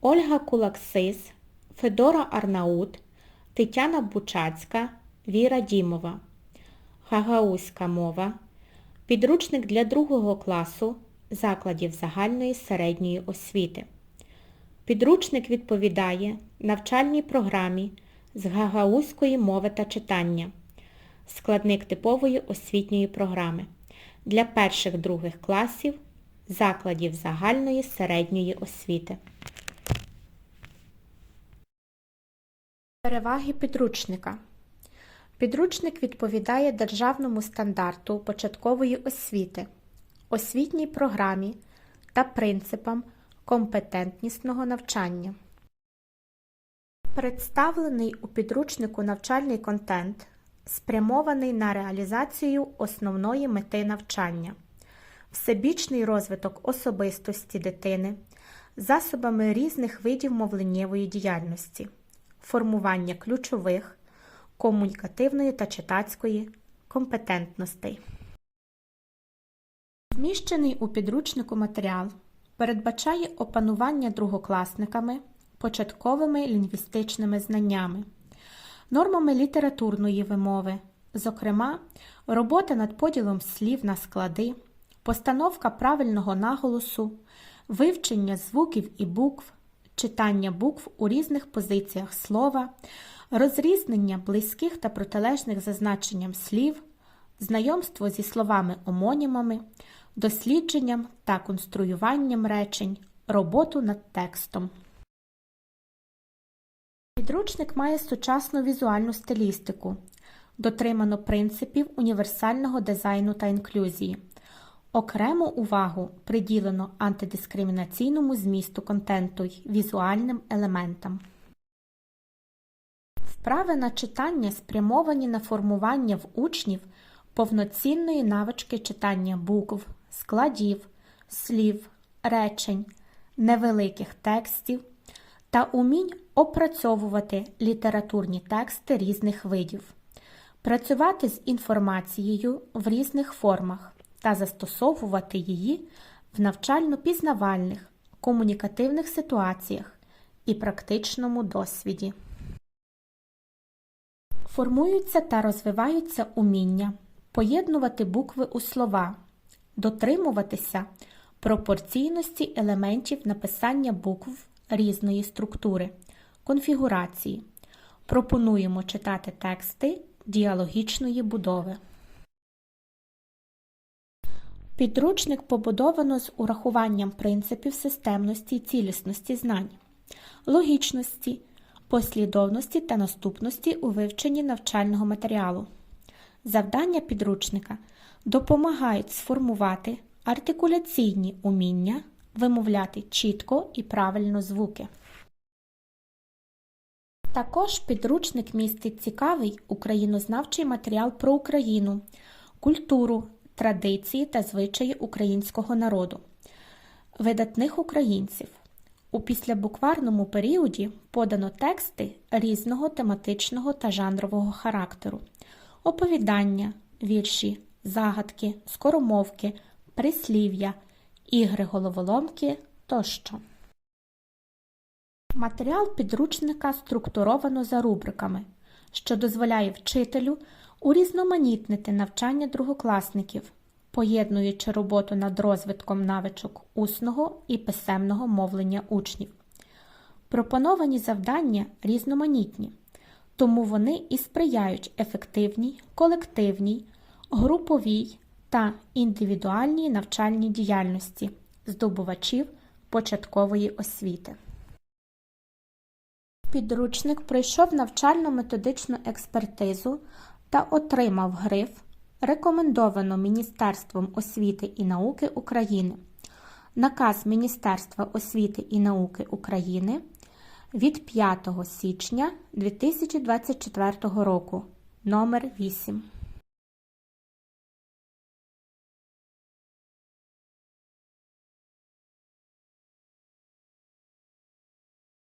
Ольга Кулаксис, Федора Арнаут, Тетяна Бучацька, Віра Дімова. Гагаузька мова. Підручник для другого класу закладів загальної середньої освіти. Підручник відповідає навчальній програмі з гагаузької мови та читання. Складник типової освітньої програми для перших-других класів закладів загальної середньої освіти. Переваги підручника. Підручник відповідає державному стандарту початкової освіти, освітній програмі та принципам компетентнісного навчання. Представлений у підручнику навчальний контент спрямований на реалізацію основної мети навчання, всебічний розвиток особистості дитини, засобами різних видів мовленнєвої діяльності, формування ключових, комунікативної та читацької компетентностей. Зміщений у підручнику матеріал передбачає опанування другокласниками початковими лінгвістичними знаннями, нормами літературної вимови, зокрема, робота над поділом слів на склади, постановка правильного наголосу, вивчення звуків і букв, читання букв у різних позиціях слова, розрізнення близьких та протилежних за значенням слів, знайомство зі словами-омонімами, дослідженням та конструюванням речень, роботу над текстом. Підручник має сучасну візуальну стилістику, дотримано принципів універсального дизайну та інклюзії. Окрему увагу приділено антидискримінаційному змісту контенту й візуальним елементам. Вправи на читання спрямовані на формування в учнів повноцінної навички читання букв, складів, слів, речень, невеликих текстів та умінь опрацьовувати літературні тексти різних видів, працювати з інформацією в різних формах та застосовувати її в навчально-пізнавальних, комунікативних ситуаціях і практичному досвіді. Формуються та розвиваються уміння поєднувати букви у слова, дотримуватися пропорційності елементів написання букв різної структури, конфігурації. Пропонуємо читати тексти діалогічної будови. Підручник побудовано з урахуванням принципів системності і цілісності знань, логічності, послідовності та наступності у вивченні навчального матеріалу. Завдання підручника допомагають сформувати артикуляційні уміння, вимовляти чітко і правильно звуки. Також підручник містить цікавий українознавчий матеріал про Україну, культуру, традиції та звичаї українського народу, видатних українців. У післябукварному періоді подано тексти різного тематичного та жанрового характеру, оповідання, вірші, загадки, скоромовки, прислів'я, ігри головоломки тощо. Матеріал підручника структуровано за рубриками, що дозволяє вчителю урізноманітнити навчання другокласників, поєднуючи роботу над розвитком навичок усного і писемного мовлення учнів. Пропоновані завдання різноманітні, тому вони і сприяють ефективній, колективній, груповій та індивідуальній навчальній діяльності здобувачів початкової освіти. Підручник пройшов навчально-методичну експертизу та отримав гриф Рекомендовано Міністерством освіти і науки України. Наказ Міністерства освіти і науки України від 5 січня 2024 року номер 8